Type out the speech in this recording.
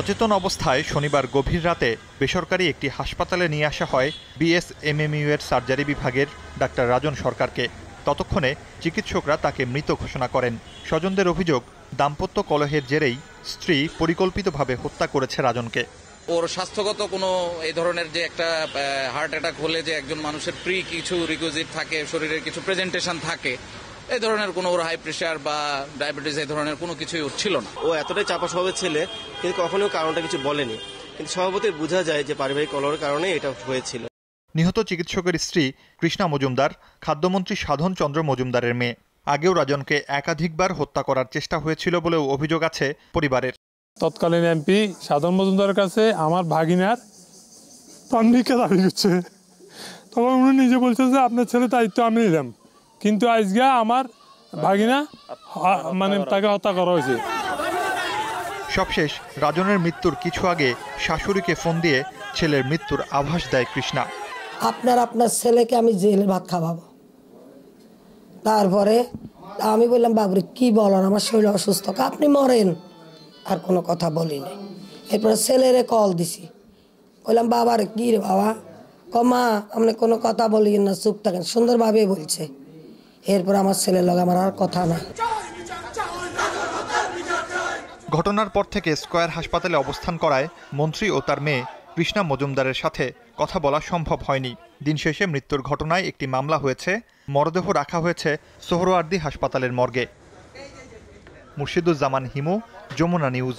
অচেতন অবস্থায় শনিবার গভীর রাতে বেসরকারি একটি হাসপাতালে নিয়ে আসা হয় বিএসএমএমইউ এর সার্জারি বিভাগের ডাক্তার রাজন সরকারকে। ততক্ষণে চিকিৎসকরা তাকে মৃত ঘোষণা করেন। স্বজনদের অভিযোগ, দাম্পত্য কলহের জেরেই স্ত্রী পরিকল্পিতভাবে হত্যা করেছে রাজনকে। ওর স্বাস্থ্যগত কোনো এই ধরনের যে একটা হার্ট অ্যাটাক হলে যে একজন মানুষের প্রি কিছু রিকুইজিট থাকে, শরীরের কিছু প্রেজেন্টেশন থাকে এই ধরনের কোনো ওর হাই প্রেশার বা ডায়াবেটিস এই ধরনের কোনো কিছুই ছিল না। ও এতটাই চাপা স্বভাবের ছেলে কিন্তু কখনো কারণটা কিছু বলেনি। কিন্তু স্বভাবতই বোঝা যায় যে পারিবারিক কলহের কারণে এটা হয়েছিল। নিহত চিকিৎসকের স্ত্রী কৃষ্ণা মজুমদার খাদ্যমন্ত্রী সাধন চন্দ্র মজুমদারের মেয়ে। আগেও রাজনকে একাধিকবার হত্যা করার চেষ্টা হয়েছিল বলেও অভিযোগ আছে পরিবারের। তৎকালীন এমপি সাধন মজুমদারের কাছে আমার ভাগিনার প্রাণ ভিক্ষা দাবি করছে তখন উনি নিজে বলছে যে আপনার ছেলে দায়িত্ব আমি নিলাম। কিন্তু আজকে আমার ভাগিনা মানে তাকে হত্যা করা হয়েছে। সবশেষ রাজনের মৃত্যুর কিছু আগে শাশুড়িকে ফোন দিয়ে ছেলের মৃত্যুর আভাস দেয় কৃষ্ণা। আপনার আপনার ছেলেকে আমি জেলে ভাত খাওয়াবো। তারপরে আমি বললাম বাবুরে কি বলেন? আমার শরীর অসুস্থ। কা আপনি মরেন। আর কোনো কথা বলি নাই এরপরে ছেলেরে কল দিছি। বললাম বাবার কি রে বাবা? কমা আপনি কোনো কথা বলি না চুপ থাকেন। সুন্দরভাবে বলছে। এরপর আমার ছেলের লগে আমার আর কথা না। ঘটনার পর থেকে স্কয়ার হাসপাতালে অবস্থান করায় মন্ত্রী ও তার মেয়ে কৃষ্ণা মজুমদারের সাথে কথা বলা সম্ভব হয়নি। দিন শেষে মৃত্যুর ঘটনায় একটি মামলা হয়েছে। মরদেহ রাখা হয়েছে সোহরওয়ার্দী হাসপাতালের মর্গে। মুর্শিদুজ্জামান হিমু, যমুনা নিউজ।